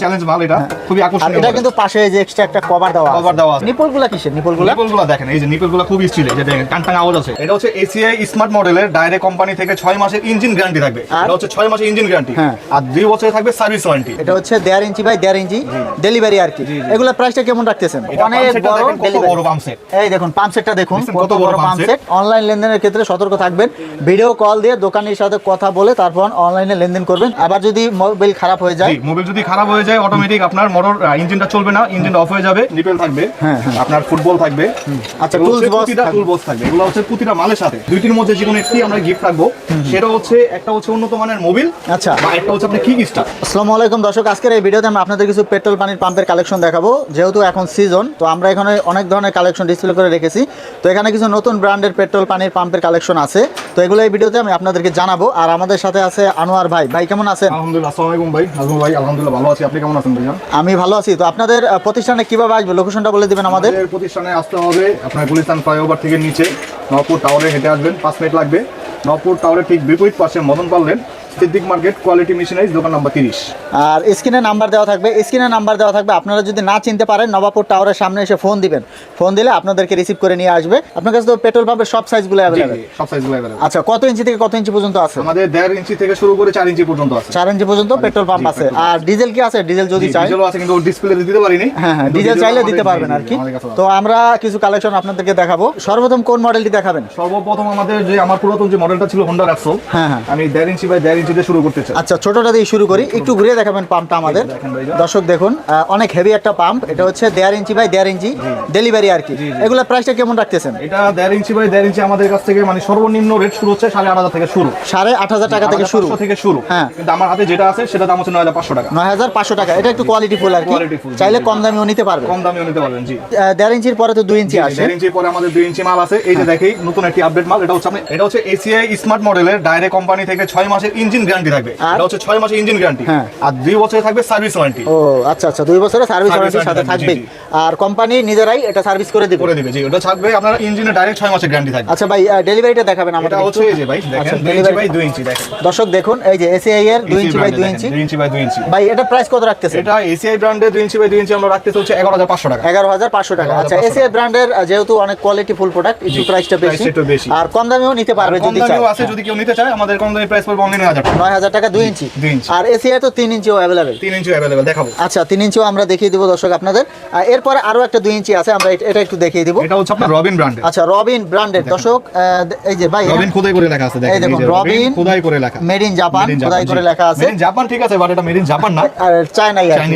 Challenge মাল এটা খুবই আকর্ষণীয় এটা কিন্তু পাশে যে এক্সট্রা একটা কভার দেওয়া Cover দেওয়া আছে। কিসের? নিপলগুলো দেখেন এই যে নিপলগুলো খুব স্টিলের যে দেখেন টান টান আওয়াজ আছে। এটা হচ্ছে এসিআই স্মার্ট মডেলের ডাইরেক্ট কোম্পানি থেকে ছয় মাসের ইঞ্জিন গ্যারান্টি থাকবে? এটা হচ্ছে ছয় মাসের ইঞ্জিন গ্যারান্টি হ্যাঁ। আর দুই বছরে থাকবে সার্ভিস ওয়ারেন্টি এটা হচ্ছে দেড় ইঞ্চি বাই দেড় ইঞ্চি ডেলিভারি আর কি। এগুলা প্রাইসটা কেমন রাখতেছেন? অনেক বড়। বড় pump set। এই দেখুন পাম্প সেটটা দেখুন কত বড় পাম্প সেট অনলাইন লেনদেনের ক্ষেত্রে সতর্ক থাকবেন ভিডিও কল দিয়ে দোকানের সাথে কথা বলে তারপর অনলাইনে লেনদেন করবেন। আবার যদি মোবাইল খারাপ হয়ে যায় মোবাইল যদি খারাপ হয়ে যায় অটোমেটিক আপনার মোটর ইঞ্জিনটা চলবে না ইঞ্জিনটা অফ হয়ে যাবে। নিপেল থাকবে হ্যাঁ, হ্যাঁ। আপনার ফুটবল থাকবে। আচ্ছা, প্রতিটা থাকবে। টুল বক্স থাকবে। এগুলো হচ্ছে প্রতিটা মালের সাথে। দুইটির মধ্যে যে কোনো একটি আমরা গিফট রাখব। সেটা হচ্ছে একটা হচ্ছে উন্নত মানের মোবিল আচ্ছা। বা একটা হচ্ছে আপনার কিক স্টার আসসালামু আলাইকুম দর্শক আজকের এই ভিডিওতে আমি আপনাদের কিছু পেট্রোল পানির পাম্পের কালেকশন দেখাবো। যেহেতু এখন সিজন তো আমরা এখানে অনেক ধরনের কালেকশন ডিসপ্লে করে রেখেছি। তো এখানে কিছু নতুন ব্র্যান্ডের পেট্রোল পানির পাম্পের কালেকশন আছে। তো এগুলো এই ভিডিওতে আমি আপনাদেরকে জানাব। আর আমাদের সাথে আছে আনোয়ার ভাই। ভাই কেমন আছেন? আলহামদুলিল্লাহ আসসালামু আলাইকুম ভাই। ভাই আলহামদুলিল্লাহ ভালো আছি। আপনি কেমন আছেন ভাইজান? আমি ভালো আছি। তো আপনাদের প্রতিষ্ঠানে কীভাবে আসবে? লোকেশনটা বলে দিবেন আমাদের। প্রতিষ্ঠানে আসতে হবে। আপনার গুলিস্তান ফ্লাইওভার থেকে নিচে নবপুর টাওয়ারে হেঁটে আসবেন। পাঁচ মিনিট লাগবে। নবপুর টাওয়ারে ঠিক বিপরীত পাশে মদন পারলেন সিদ্দিক মার্কেট কোয়ালিটি মেশিনারিজ দোকান নাম্বার তিরিশ। আর স্ক্রিনে নাম্বার দেওয়া থাকবে স্ক্রিনে নাম্বার দেওয়া থাকবে আপনারা যদি না চিনতে পারেন নবাবপুর টাওয়ারের সামনে এসে ফোন দিবেন। ফোন দিলে আপনাদেরকে রিসিভ করে নিয়ে আসবে। আপনার কাছে তো পেট্রোল পাম্পের সব সাইজগুলো অ্যাভেলেবেল সব সাইজগুলো অ্যাভেলেবল আচ্ছা কত ইঞ্চি থেকে কত ইঞ্চি পর্যন্ত আছে? আমাদের দেড় ইঞ্চি থেকে শুরু করে চার ইঞ্চি পর্যন্ত আছে। চার ইঞ্চি পর্যন্ত পেট্রোল পাম্প আছে। আর ডিজেল কি আছে? ডিজেল যদি চাই। ডিজেলও আছে কিন্তু ডিসপ্লে দিতে পারিনি। হ্যাঁ হ্যাঁ ডিজেল চাইলে দিতে পারবেন আর কি। তো আমরা কিছু কালেকশন আপনাদেরকে দেখাবো। সর্বপ্রথম কোন মডেলটি দেখাবেন? সর্বপ্রথম আমাদের যে আমার পুরাতন যে মডেলটা ছিল হোন্ডা রাক্সো হ্যাঁ, হ্যাঁ। আমি দেড় ইঞ্চি বাই দেড় ইঞ্চিতে শুরু করতে চাই। আচ্ছা ছোটটা দিয়ে শুরু করি। একটু ঘুরিয়ে দেখাবেন পাম্পটা আমাদের। দর্শক দেখুন অনেক হেভি একটা পাম্প। এটা হচ্ছে দেড় ইঞ্চি বাই দেড় ইঞ্চি ডেলিভারি আর কি। এগুলো প্রাইসটা কেমন রাখতেছেন? এটা দেড় ইঞ্চি বাই দেড় ইঞ্চি আমাদের কাছ থেকে মানে সর্বনিম্ন রেট শুরু হচ্ছে সাড়ে আট হাজার থেকে শুরু। সাড়ে আট হাজার টাকা থেকে শুরু। থেকে শুরু। হ্যাঁ। কিন্তু আমার হাতে যেটা আছে সেটা দাম হচ্ছে নয় হাজার পাঁচশো টাকা। নয় হাজার পাঁচশো টাকা। এটা একটু কোয়ালিটি ফুল আর কি। চাইলে কম দামিও নিতে পারবে কম দামেও নিতে পারবেন জি। দেড় ইঞ্চির পরে তো দুই ইঞ্চি আসে। দেড় ইঞ্চির পরে আমাদের দুই ইঞ্চি মাল আছে। এই যে দেখেই নতুন একটি আপডেট মাল। এটা হচ্ছে এটা হচ্ছে এসিআই স্মার্ট মডেলের ডাইরেক্ট কোম্পানি থেকে ছয় মাসের ইঞ্জিন গ্যারান্টি থাকবে? এটা হচ্ছে ছয় মাসের ইঞ্জিন গ্যারান্টি। হ্যাঁ। আর থাকবে সার্ভিস ওয়ারেন্টি। ও আচ্ছা আচ্ছা দুই বছরের সার্ভিস Service ওয়ারেন্টির সাথে জি, আর কোম্পানি নিজেরাই এটা সার্ভিস করে দিবে? করে দিবে জি ওটা থাকবে আপনার ইঞ্জিনে ডাইরেক্ট মাসের গ্যারান্টি থাকবে। আচ্ছা ভাই ডেলিভারিটা দেখাবেন আমাদের এটা হচ্ছে এই যে ভাই আচ্ছা, দেখেন delivery- বাই দুই ইঞ্চি দেখেন। দর্শক দেখুন এই যে এসিআই এর দুই ইঞ্চি বাই দুই ইঞ্চি। দুই ইঞ্চি বাই দুই ইঞ্চি। ভাই এটা প্রাইস কত রাখতেছে এটা এসিআই ব্র্যান্ডের দুই ইঞ্চি বাই দুই ইঞ্চি আমরা রাখতে হচ্ছে এগারো হাজার পাঁচশো টাকা। এগারো হাজার পাঁচশো টাকা। আচ্ছা 11,500 এসিআই ব্র্যান্ডের যেহেতু অনেক কোয়ালিটি ফুল প্রোডাক্ট একটু প্রাইসটা বেশি। আর কম দামেও নিতে পারবে যদি চায়। দামিও আছে যদি কেউ নিতে চায় আমাদের কম দামি প্রাইস পড়বে অনলাইনে হাজার নয় হাজার টাকা দুই ইঞ্চি? আর এসিআই তো তিন ইঞ্চিও অ্যাভেলেবেল তিন ইঞ্চি অ্যাভেলেবেল দেখাবো। আচ্ছা তিন ইঞ্চিও আমরা দেখিয়ে দিব দর্শক আপনাদের। আর এরপরে আরও একটা দুই ইঞ্চি আছে আমরা এটা- এটা একটু দেখিয়ে দিব। এটা হচ্ছে আপনার রবিন ব্র্যান্ডের আচ্ছা রবিন ব্র্যান্ডের দর্শক এই যে ভাই রবিন খোদাই করে লেখা আছে দেখেন দেখুন রবিন খোদাই করে লেখা। মেড ইন জাপান খোদাই করে লেখা আছে। Made in জাপান ঠিক আছে বাট এটা মেড ইন জাপান না। আর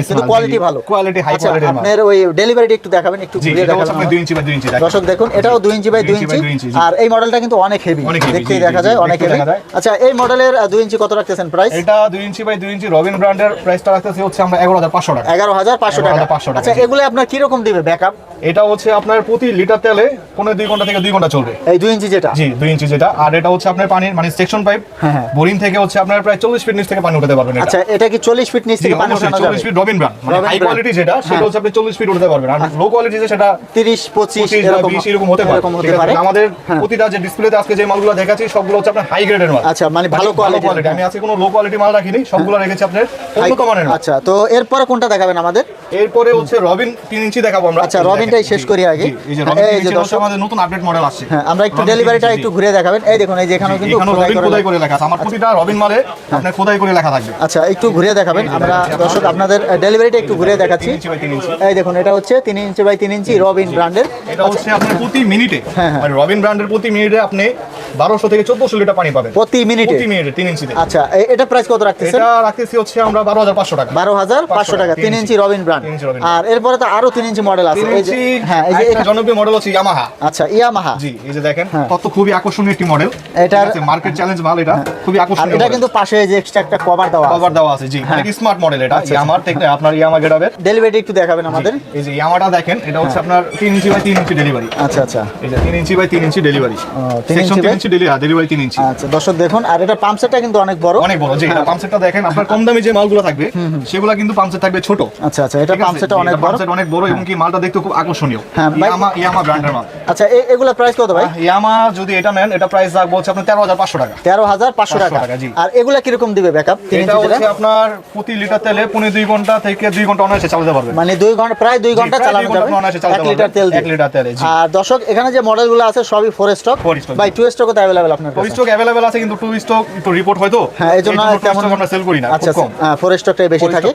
কিন্তু কোয়ালিটি ভালো। High আচ্ছা। আপনার ওই ডেলিভারিটা একটু দেখাবেন একটু ঘুরিয়ে দেখাবেন আপনার ইঞ্চি বাই দুই ইঞ্চি দর্শক দেখুন এটাও দুই ইঞ্চি বাই দুই দুই ইঞ্চি। আর এই মডেলটা কিন্তু অনেক হেভি দেখতেই দেখা যায় অনেক হেভি। আচ্ছা এই মডেলের দুই ইঞ্চি কত রাখতেছেন প্রাইস এটা দুই ইঞ্চি বাই দুই ইঞ্চি রবিন ব্র্যান্ডের প্রাইসটা রাখতেছে হচ্ছে আমরা এগারো হাজার পাঁচশো টাকা। এগারো হাজার পাঁচশো টাকা। 11,500 টাকা, আচ্ছা। এগুলো আপনার কীরকম দিবে ব্যাকআপ এটা হচ্ছে আপনার প্রতি লিটার তেলে পনেরো দুই ঘণ্টা থেকে দুই ঘণ্টা চলবে। এই দুই ইঞ্চি যেটা? জি দুই ইঞ্চি যেটা। আর এটা হচ্ছে আপনার পানির মানে সেকশন পাইপ হ্যাঁ, হ্যাঁ। বোরিং থেকে হচ্ছে আপনার প্রায় চল্লিশ ফিট নিচ থেকে পানি উঠাতে পারবেন আচ্ছা এটা কি চল্লিশ ফিট নিচ থেকে পানি উঠানো যাবে? চল্লিশ ফিট রবিন ব্র্যান্ড মানে হাই কোয়ালিটি যেটা সেটা হ্যাঁ। হচ্ছে আপনি চল্লিশ ফিট উঠাতে পারবেন। আর লো কোয়ালিটি যে সেটা তিরিশ পঁচিশ বিশ এরকম হতে পারে। আমাদের হ্যাঁ। প্রতিটা যে ডিসপ্লেতে আজকে যে মালগুলো দেখাচ্ছি সবগুলো হচ্ছে আপনার হাই গ্রেডের মাল। আচ্ছা, মানে ভালো quality। কোয়ালিটি আমি আজকে কোনো লো কোয়ালিটি মাল রাখিনি সবগুলো রেখেছি আপনার উন্নত মানের আচ্ছা তো এরপরে কোনটা দেখাবেন আমাদের? এরপরে হচ্ছে রবিন তিন ইঞ্চি দেখাবো আমরা। আচ্ছা, রবিনটাই শেষ করি আগে। এই যে রবিন এই যে দর্শক- আমাদের নতুন আপডেট মডেল আসছে। হ্যাঁ আমরা একটু ডেলিভারিটা একটু। ঘুরে দেখাবেন। এই দেখুন এই যে এখানেও কিন্তু খোদাই রবিন করে খোদাই লেখা। করে লেখা আছে। আমার প্রতিটা রবিন মালে আপনার খোদাই করে লেখা থাকবে। আচ্ছা একটু ঘুরিয়ে দেখাবেন। আমরা দর্শক আপনাদের ডেলিভারিটা একটু ঘুরিয়ে দেখাচ্ছি। এই দেখুন এটা হচ্ছে তিন ইঞ্চি বাই তিন ইঞ্চি রবিন ব্র্যান্ডের এটা হচ্ছে আপনার প্রতি মিনিটে। হ্যাঁ, হ্যাঁ। মানে রবিন ব্র্যান্ডের প্রতি মিনিটে আপনি বারোশো থেকে চোদ্দশো লিটার পানি পাবেন। প্রতি মিনিটে? প্রতি মিনিটে তিন ইঞ্চিতে আচ্ছা এটা প্রাইস কত রাখতেছেন? এটা রাখতেছি হচ্ছে আমরা বারো হাজার পাঁচশো টাকা। বারো হাজার পাঁচশো টাকা তিন inch. Robin brand inch Robin আর এরপরে তো আরও তিন ইঞ্চি মডেল আছে। এই যে হ্যাঁ এই যে জনপ্রিয় মডেল হচ্ছে ইয়ামাহা আচ্ছা ইয়ামাহা জি এই যে দেখেন হ্যাঁ। কত খুবই আকর্ষণীয় একটি মডেল এটার- মার্কেট চ্যালেঞ্জ মাল এটা খুবই আকর্ষণীয় এটা কিন্তু পাশে এই যে এক্সট্রা একটা কভার দেওয়া কভার দেওয়া আছে জি হ্যাঁ। স্মার্ট মডেল এটা আচ্ছা, ইয়ামার থেকে আপনার ইয়ামা গেটাবের। ডেলিভারি একটু দেখাবেন আমাদের। এই যে ইয়ামাটা দেখেন এটা হচ্ছে আপনার তিন ইঞ্চি বাই তিন ইঞ্চি ডেলিভারি আচ্ছা আচ্ছা। এই যে তিন ইঞ্চি বাই তিন ইঞ্চি ডেলিভারি তিন ইঞ্চি বাই ইঞ্চি ডেলি ডেলিভারি তিন ইঞ্চি। আচ্ছা দর্শক দেখুন আর এটা পাম্প সেটটা কিন্তু অনেক বড়। অনেক বড় যে হ্যাঁ। পাম্পসেটটা দেখেন আপনার কম দামি যে মালগুলো থাকবে সেগুলো কিন্তু পাম্পসেট থাকবে ছোট। আচ্ছা আচ্ছা এটা পাম্প সেটটা অনেক বড়। অনেক বড় এবং কি মালটা দেখতে খুব আকর্ষণীয়। হ্যাঁ, ইয়ামা ইয়ামা ব্র্যান্ডের মাল। আচ্ছা এগুলো প্রাইস কত ভাই? ইয়ামা যদি এটা নেন এটা প্রাইস রাখব হচ্ছে আপনার তেরো হাজার পাঁচশো টাকা। তেরো হাজার পাঁচশো টাকা। আর এগুলা কীরকম দিবে ব্যাকআপ এটা হচ্ছে আপনার প্রতি লিটার তেলে পনেরো দুই ঘণ্টা থেকে দুই ঘণ্টা অনায়াসে চালাতে পারবেন। মানে দুই ঘণ্টা প্রায় দুই ঘণ্টা চালানো যাবে। এক লিটার তেল এক লিটার তেলে, আর দর্শক এখানে যে মডেলগুলো আছে সবই four stock by two stock তো অ্যাভেলেবেল আপনার কাছে। স্টক অ্যাভেলেবেল আছে কিন্তু টু স্টক একটু রিপোর্ট হয়তো হ্যাঁ এই জন্য তেমন আমরা সেল করি না আচ্ছা কম। ফোর স্টকটাই বেশি থাকে।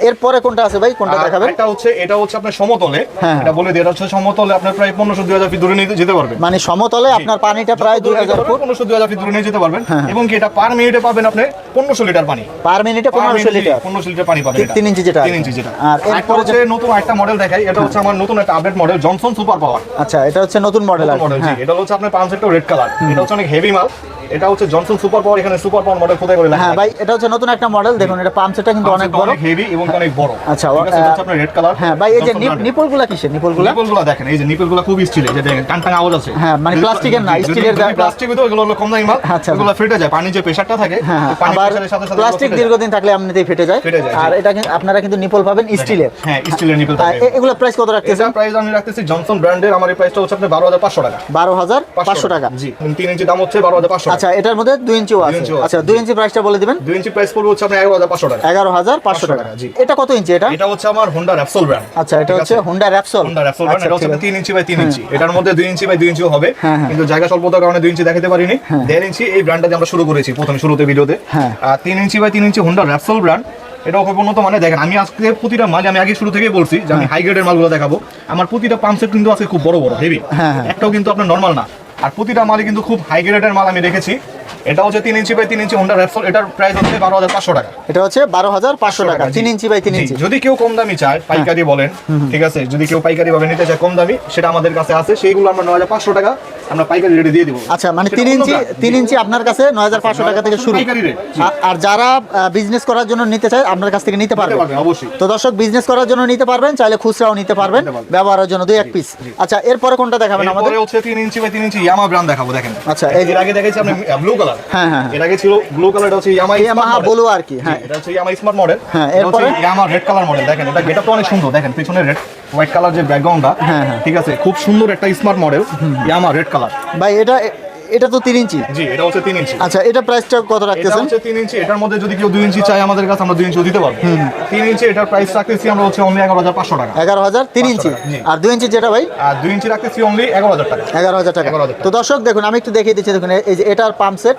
এরপরে কোনটা আছে ভাই? কোনটা দেখাবেন? একটা হচ্ছে এটা হচ্ছে আপনার সমতলে। হ্যাঁ। এটা বলে দিই এটা হচ্ছে সমতলে আপনার প্রায় পনেরোশো দুই হাজার ফিট দূরে নিয়ে যেতে পারবেন। মানে সমতলে আপনার পানিটা প্রায় দুই হাজার ফুট। পনেরোশো দুই হাজার ফিট দূরে নিয়ে যেতে পারবেন। হ্যাঁ। এবং কি এটা পার মিনিটে পাবেন আপনি পনেরোশো লিটার পানি। পার মিনিটে পনেরোশো লিটার। পনেরোশো লিটার পানি পাবেন তিন- এটা। তিন ইঞ্চি যেটা তিন আছে। ইঞ্চি যেটা। আর এরপরে হচ্ছে নতুন একটা মডেল দেখাই এটা হচ্ছে আমার নতুন একটা update model Johnson super power আচ্ছা এটা হচ্ছে নতুন মডেল আর হ্যাঁ। এটা হচ্ছে আপনার পাঁচশো রেড কালার এটা হচ্ছে অনেক হেভি মাল এটা হচ্ছে জনসন সুপার পাওয়ার এখানে সুপার পাওয়ার মডেল কোথায় করে হ্যাঁ ভাই এটা হচ্ছে নতুন একটা মডেল দেখুন এটা পাম্প সেটটা কিন্তু অনেক বড়। হেভি এবং অনেক বড়। আচ্ছা, এটা হচ্ছে আপনার রেড কালার হ্যাঁ ভাই এই যে নিপলগুলা কিসের নিপলগুলা নিপলগুলো দেখেন এই যে নিপলগুলো খুব স্টিলের যে দেখেন টান টান আওয়াজ আছে। হ্যাঁ, মানে প্লাস্টিকের না, স্টিলের গা- প্লাস্টিক হতো এগুলো হলো কম দামি মাল। আচ্ছা। এগুলো ফেটে যায় পানি যে প্রেসারটা থাকে হ্যাঁ হ্যাঁ, পানি প্রেসারের সাথে সাথে প্লাস্টিক দীর্ঘদিন থাকলে এমনিতেই ফেটে যায়। আর এটা কিন্তু- আপনারা কিন্তু নিপল পাবেন স্টিলের হ্যাঁ স্টিলের নিপল থাকে এগুলো প্রাইস কত রাখতেছেন? এটা প্রাইস আমি রাখতেছি জনসন ব্র্যান্ডের আমার এই প্রাইসটা হচ্ছে আপনার বারো হাজার পাঁচশো টাকা। বারো হাজার পাঁচশো টাকা। জি তিন ইঞ্চি দাম হচ্ছে বারো হাজার পাঁচশো আচ্ছা এটার মধ্যে দুই ইঞ্চিও আছে। আচ্ছা দুই ইঞ্চি প্রাইসটা বলে দিবেন? দুই ইঞ্চি প্রাইস পড়বে হচ্ছে আপনার এগারো হাজার পাঁচশো টাকা। এগারো হাজার পাঁচশো টাকা। এটা কত ইঞ্চি এটা? এটা হচ্ছে আমার হোন্ডা র্যাপসোল ব্র্যান্ড আচ্ছা এটা হচ্ছে Honda Repsol Honda Repsol brand এটা হচ্ছে তিন ইঞ্চি বাই তিন ইঞ্চি। এটার মধ্যে দুই ইঞ্চি বাই দুই ইঞ্চিও হবে হ্যাঁ, হ্যাঁ। কিন্তু জায়গা স্বল্পতার কারণে দুই ইঞ্চি দেখাতে পারিনি। দেড় ইঞ্চি এই ব্র্যান্ডটা আমরা শুরু করেছি প্রথমে শুরুতে ভিডিওতে। হ্যাঁ। আর তিন ইঞ্চি বাই তিন ইঞ্চি হোন্ডা র্যাপসোল ব্র্যান্ড এটা উন্নত মানে দেখেন আমি আজকে প্রতিটা মাল আমি আগে শুরু থেকে বলছি যে আমি হাই গ্রেডের মালগুলো দেখাবো। আমার প্রতিটা পাম্পসেট কিন্তু আজকে খুব বড় বড় হেভি হ্যাঁ, হ্যাঁ। একটাও কিন্তু আপনার নর্মাল না। আর প্রতিটা মালই কিন্তু খুব হাই গ্রেডের মাল আমি রেখেছি। এটা হচ্ছে তিন ইঞ্চি বাই তিন ইঞ্চি হোন্ডা র্যাপসোল এটার প্রাইস হচ্ছে বারো হাজার পাঁচশো টাকা। এটা হচ্ছে বারো হাজার পাঁচশো টাকা তিন ইঞ্চি বাই তিন ইঞ্চি। যদি কেউ কম দামি চায় পাইকারি বলেন ঠিক আছে? যদি কেউ পাইকারি ভাবে নিতে চায় কম দামি সেটা আমাদের কাছে আছে সেইগুলো আমরা নয় হাজার পাঁচশো টাকা আমরা পাইকারি রেটে দিয়ে দিব। আচ্ছা মানে তিন ইঞ্চি। তিন ইঞ্চি আপনার কাছে নয় হাজার পাঁচশো টাকা থেকে শুরু। আর যারা বিজনেস করার জন্য নিতে চায় আপনার কাছ থেকে নিতে নিতে পারবে। পারবেন, অবশ্যই। তো দর্শক বিজনেস করার জন্য নিতে পারবেন চাইলে খুচরাও নিতে পারবেন ব্যবহারের জন্য দুই এক পিস আচ্ছা এরপরে কোনটা দেখাবেন আমাদের? হচ্ছে তিন ইঞ্চি বাই তিন ইঞ্চি ইয়ামা ব্র্যান্ড দেখাবো দেখেন। আচ্ছা, এই যে- এর আগে দেখেছি আপনি ব্লু কালার হ্যাঁ, হ্যাঁ, হ্যাঁ। এর আগে ছিল ব্লু কালার হচ্ছে ইয়ামা ইয়ামাহা বলো আর কি হ্যাঁ। এটা হচ্ছে ইয়ামা স্মার্ট মডেল হ্যাঁ, এরপরে? ইয়ামা রেড কালার মডেল দেখেন এটা গেটআপটা অনেক সুন্দর দেখেন পিছনে রেড হোয়াইট কালার যে ব্যাকগ্রাউন্ডটা হ্যাঁ, হ্যাঁ। ঠিক আছে? খুব সুন্দর একটা smart model Yamaha red colour ভাই এটা এটা তো তিন ইঞ্চি? জি এটা হচ্ছে তিন ইঞ্চি। আচ্ছা এটা প্রাইসটা কত এটা রাখতেছেন? হচ্ছে তিন ইঞ্চি। এটার মধ্যে যদি কেউ দুই ইঞ্চি চায় আমাদের কাছে আমরা দুই ইঞ্চিও দিতে পারব। তিন ইঞ্চি এটার প্রাইস রাখতেছি আমরা হচ্ছে অনলি এগারো হাজার পাঁচশো টাকা। এগারো হাজার তিন ইঞ্চি? আর দুই ইঞ্চি যেটা ভাই? আর দুই ইঞ্চি রাখতেছি অনলি এগারো হাজার টাকা। এগারো হাজার টাকা। 11,000 টাকা। তো দর্শক দেখুন আমি একটু দেখিয়ে দিচ্ছি দেখুন এই যে এটার পাম্প সেট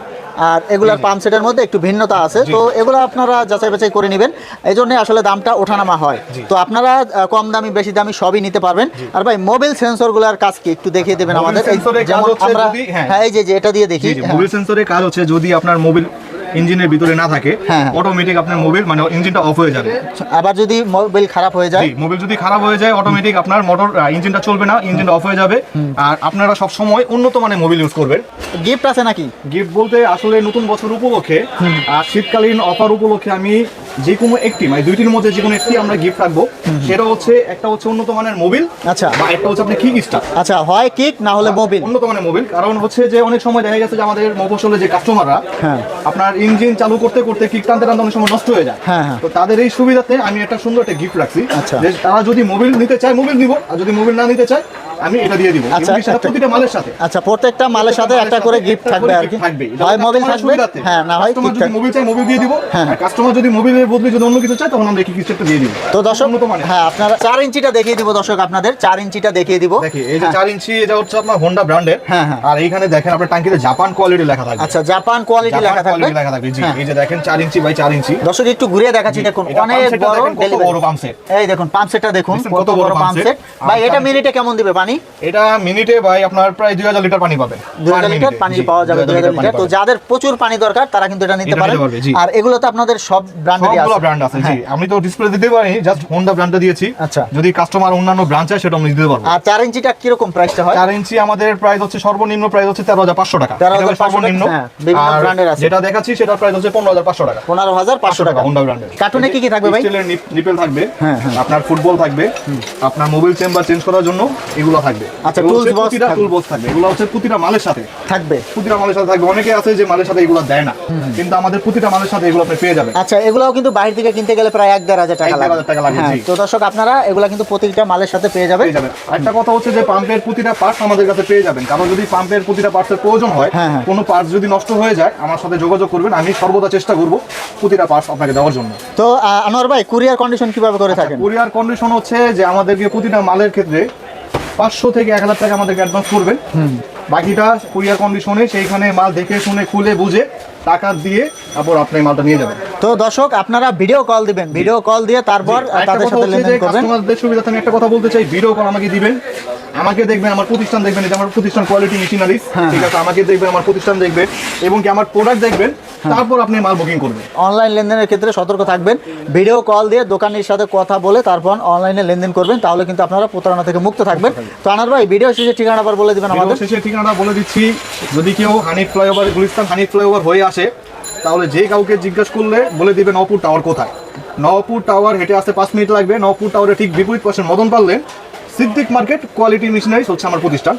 আর এগুলার পাম্প সেটের মধ্যে একটু ভিন্নতা আছে। তো এগুলো আপনারা যাচাই বাছাই করে নেবেন। এই জন্য আসলে দামটা ওঠানামা হয়। তো আপনারা কম দামি বেশি দামি সবই নিতে পারবেন। আর ভাই মোবাইল সেন্সরগুলোর কাজ কি? একটু দেখিয়ে দেবেন আমাদের। যেমন আমরা হ্যাঁ। হ্যাঁ এই যে যে এটা দিয়ে দেখি জি হ্যাঁ। মোবিল সেন্সরের কাজ হচ্ছে যদি আপনার মোবিল ইঞ্জিনের ভিতরে না থাকে হ্যাঁ, হ্যাঁ। অটোমেটিক আপনার মোবিল মানে ইঞ্জিনটা অফ হয়ে যাবে। আবার যদি মোবাইল খারাপ হয়ে যায়? মোবিল যদি খারাপ হয়ে যায় অটোমেটিক আপনার মোটর ইঞ্জিনটা চলবে না ইঞ্জিনটা অফ হয়ে যাবে। আর আপনারা সব সময় উন্নত মানের মোবিল ইউজ করবেন। গিফট আছে নাকি? গিফট বলতে আসলে নতুন বছর উপলক্ষে আর শীতকালীন অফার উপলক্ষে আমি যে কোনো একটি মানে দুইটির মধ্যে যে কোনো একটি আমরা গিফট রাখব সেটা হচ্ছে একটা হচ্ছে উন্নত মানের মোবিল আচ্ছা। বা একটা হচ্ছে আপনি কিক স্টার আচ্ছা হয় কিক না হলে মোবিল উন্নত মানের মোবিল কারণ হচ্ছে যে অনেক সময় দেখা গেছে যে আমাদের মফসলে যে কাস্টমাররা হ্যাঁ। আপনার ইঞ্জিন চালু করতে করতে কিক টানতে টানতে অনেক সময় নষ্ট হয়ে যায় হ্যাঁ, হ্যাঁ। তো তাদের এই সুবিধাতে আমি একটা সুন্দর একটা গিফট রাখছি আচ্ছা। যে তারা যদি মোবিল নিতে চায় মোবিল দিব আর যদি মোবিল না নিতে চায় আমি এটা দিয়ে দিব। আচ্ছা, সেটা প্রতিটা মালের সাথে। আচ্ছা প্রত্যেকটা মালের সাথে একটা করে গিফট থাকবে আর কি। থাকবে। হয় মোবিল থাকবে? হ্যাঁ না হয় কাস্টমার কিক যদি মোবিল চাই মোবিল দিয়ে দিব। হ্যাঁ। কাস্টমার যদি মোবিলের বদলে যদি অন্য কিছু চায় তখন আমরা দিয়ে দিব। তো দর্শক হ্যাঁ আপনারা চার ইঞ্চিটা দেখিয়ে দিব দর্শক আপনাদের চার ইঞ্চিটা দেখিয়ে দিব। দেখি এই যে চার ইঞ্চি এটা হচ্ছে আপনার হোন্ডা ব্র্যান্ডের হ্যাঁ, হ্যাঁ। আর এইখানে দেখেন আপনার টাঙ্কিতে জাপান কোয়ালিটি লেখা থাকবে। আচ্ছা জাপান কোয়ালিটি লেখা থাকবে। লেখা থাকবে জি। হ্যাঁ। এই যে দেখেন চার ইঞ্চি বাই চার ইঞ্চি। দর্শক একটু ঘুরিয়ে দেখাচ্ছি দেখুন অনেক বড়। বড় pump set। এই দেখুন পাম্প সেটটা দেখুন কত বড় পাম্প সেট ভাই এটা মিনিটে কেমন দিবে? পানি? এটা মিনিটে ভাই আপনার প্রায় দুই হাজার লিটার পানি পাবেন দুই হাজার লিটার পানি পাওয়া যাবে দুই 2000 হাজার লিটার তো যাদের প্রচুর পানি দরকার তারা কিন্তু এটা নিতে জি। আর এগুলো তো আপনাদের সব ব্র্যান্ডেরই সবগুলো ব্র্যান্ড আছে জি। আমি তো ডিসপ্লে দিতে পারি জাস্ট হোন্ডা ব্র্যান্ডটা দিয়েছি। আচ্ছা। যদি কাস্টমার অন্যান্য ব্রাঞ্চ চায় সেটা আমি দিতে পারব। আর চার ইঞ্চিটা কীরকম প্রাইসটা হয়? চার ইঞ্চি আমাদের প্রাইস হচ্ছে সর্বনিম্ন প্রাইস হচ্ছে তেরো হাজার পাঁচশো টাকা। 13,500 এটা সর্বনিম্ন। হ্যাঁ, বিভিন্ন brand-এর আছে। যেটা দেখাচ্ছি সেটা প্রাইস হচ্ছে পনেরো হাজার পাঁচশো টাকা। পনেরো হাজার পাঁচশো টাকা। হোন্ডা ব্র্যান্ডের কার্টুনে কি কি থাকবে ভাই? স্টিলের নিপেল থাকবে। হ্যাঁ, হ্যাঁ। আপনার ফুটবল থাকবে। আপনার মোবাইল চেম্বার চেঞ্জ করার জন্য এগুলো এগুলো থাকবে। আচ্ছা, প্রতিটা থাকবে। টুল বক্স থাকবে। এগুলো হচ্ছে প্রতিটা মালের সাথে। থাকবে। প্রতিটা মালের সাথে থাকবে। অনেকে আছে যে মালের সাথে এগুলো দেয় না কিন্তু আমাদের প্রতিটা মালের সাথে এগুলো আপনি পেয়ে যাবেন। আচ্ছা এগুলোও কিন্তু বাইরে থেকে কিনতে গেলে প্রায় এক দেড় হাজার টাকা লাগে। হ্যাঁ তো দর্শক আপনারা এগুলো কিন্তু প্রতিটা মালের সাথে পেয়ে যাবেন। একটা কথা হচ্ছে যে পাম্পের প্রতিটা পার্টস আমাদের কাছে পেয়ে যাবেন। কারণ যদি পাম্পের প্রতিটা পার্টসের প্রয়োজন হয় হ্যাঁ, হ্যাঁ। কোনো পার্টস যদি নষ্ট হয়ে যায় আমার সাথে যোগাযোগ করবেন। আমি সর্বদা চেষ্টা করব প্রতিটা পার্টস আপনাকে দেওয়ার জন্য। তো আনোয়ার ভাই কুরিয়ার কন্ডিশন কীভাবে করে থাকেন? কুরিয়ার কন্ডিশন হচ্ছে যে আমাদেরকে প্রতিটা মালের ক্ষেত্রে পাঁচশো থেকে এক হাজার টাকা আমাদেরকে অ্যাডভান্স করবেন। বাকিটা কুরিয়ার কন্ডিশনে সেইখানে মাল দেখে শুনে খুলে বুঝে টাকা দিয়ে তারপর আপনি মালটা নিয়ে যাবেন। তো দর্শক আপনারা ভিডিও কল দিবেন। ভিডিও কল দিয়ে তারপর তাদের সাথে লেনদেন করবেন। কাস্টমারদের আমি একটা কথা বলতে চাই ভিডিও কল আমাকে দিবেন। আমাকে দেখবেন আমার প্রতিষ্ঠান দেখবেন এটা আমার প্রতিষ্ঠান কোয়ালিটি হ্যাঁ, ঠিক আছে আমাকে দেখবেন আমার প্রতিষ্ঠান দেখবেন এবং কি আমার প্রোডাক্ট দেখবেন হ্যাঁ। তারপর আপনি মাল বুকিং করবেন। অনলাইন লেনদেনের ক্ষেত্রে সতর্ক থাকবেন ভিডিও কল দিয়ে দোকানের সাথে কথা বলে তারপর অনলাইনে লেনদেন করবেন তাহলে কিন্তু আপনারা প্রতারণা থেকে মুক্ত থাকবেন। তো আনার ভাই ভিডিও শেষে ঠিকানা আবার বলে দিবেন আমাদের। শেষে ঠিকানাটা বলে দিচ্ছি যদি কেউ হানিফ ফ্লাইওভার গুলিস্তান হানিফ ফ্লাইওভার হয়ে আসে তাহলে যে কাউকে জিজ্ঞাসা করলে বলে দিবে নবপুর টাওয়ার কোথায়। নবপুর টাওয়ার হেঁটে আসতে পাঁচ মিনিট লাগবে নবপুর টাওয়ারে ঠিক বিপরীত পাশে মদন পারলেন সিদ্দিক মার্কেট কোয়ালিটি মিশনারিজ হচ্ছে আমার প্রতিষ্ঠান।